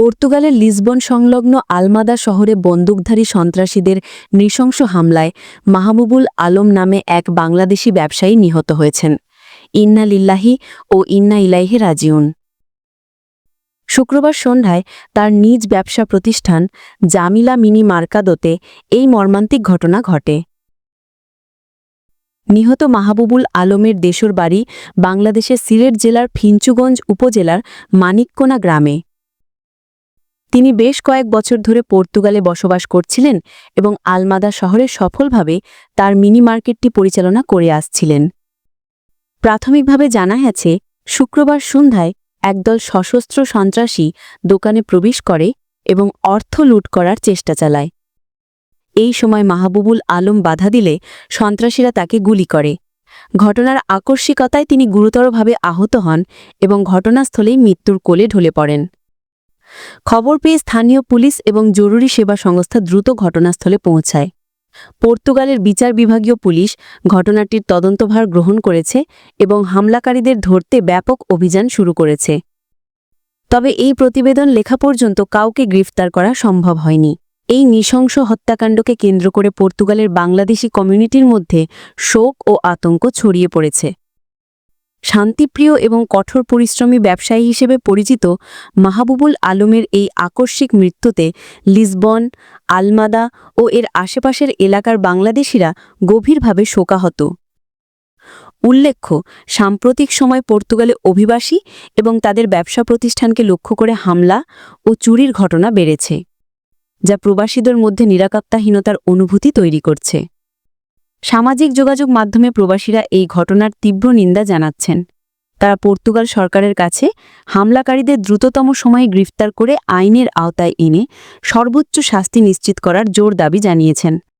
পর্তুগালের লিসবন সংলগ্ন আলমাদা শহরে বন্দুকধারী সন্ত্রাসীদের নৃশংস হামলায় মাহবুবুল আলম নামে এক বাংলাদেশি ব্যবসায়ী নিহত হয়েছেন। ইন্না লিল্লাহি ও ইন্না ইলাইহি রাজিউন। শুক্রবার সন্ধ্যায় তার নিজ ব্যবসা প্রতিষ্ঠান জামিলা মিনি মার্কাদোতে এই মর্মান্তিক ঘটনা ঘটে। নিহত মাহবুবুল আলমের দেশর বাড়ি বাংলাদেশের সিলেট জেলার ফিঞ্চুগঞ্জ উপজেলার মানিককোনা গ্রামে। তিনি বেশ কয়েক বছর ধরে পর্তুগালে বসবাস করছিলেন এবং আলমাদা শহরে সফলভাবে তার মিনি মার্কেটটি পরিচালনা করে আসছিলেন। প্রাথমিকভাবে জানা গেছে শুক্রবার সন্ধ্যায় একদল সশস্ত্র সন্ত্রাসী দোকানে প্রবেশ করে এবং অর্থ লুট করার চেষ্টা চালায়। এই সময় মাহবুবুল আলম বাধা দিলে সন্ত্রাসীরা তাকে গুলি করে। ঘটনার আকস্মিকতায় তিনি গুরুতরভাবে আহত হন এবং ঘটনাস্থলেই মৃত্যুর কোলে ঢলে পড়েন। খবর পেয়ে স্থানীয় পুলিশ এবং জরুরি সেবা সংস্থা দ্রুত ঘটনাস্থলে পৌঁছায়। পর্তুগালের বিচার বিভাগীয় পুলিশ ঘটনাটির তদন্তভার গ্রহণ করেছে এবং হামলাকারীদের ধরতে ব্যাপক অভিযান শুরু করেছে। তবে এই প্রতিবেদন লেখা পর্যন্ত কাউকে গ্রেফতার করা সম্ভব হয়নি। এই নৃশংস হত্যাকাণ্ডকে কেন্দ্র করে পর্তুগালের বাংলাদেশি কমিউনিটির মধ্যে শোক ও আতঙ্ক ছড়িয়ে পড়েছে। শান্তিপ্রিয় এবং কঠোর পরিশ্রমী ব্যবসায়ী হিসেবে পরিচিত মাহবুবুল আলমের এই আকস্মিক মৃত্যুতে লিসবন, আলমাদা ও এর আশেপাশের এলাকার বাংলাদেশিরা গভীরভাবে শোকাহত। উল্লেখ্য, সাম্প্রতিক সময় পর্তুগালে অভিবাসী এবং তাদের ব্যবসা প্রতিষ্ঠানকে লক্ষ্য করে হামলা ও চুরির ঘটনা বেড়েছে, যা প্রবাসীদের মধ্যে নিরাপত্তাহীনতার অনুভূতি তৈরি করছে। সামাজিক যোগাযোগ মাধ্যমে প্রবাসীরা এই ঘটনার তীব্র নিন্দা জানাচ্ছেন। তারা পর্তুগাল সরকারের কাছে হামলাকারীদের দ্রুততম সময়ে গ্রেফতার করে আইনের আওতায় এনে সর্বোচ্চ শাস্তি নিশ্চিত করার জোর দাবি জানিয়েছেন।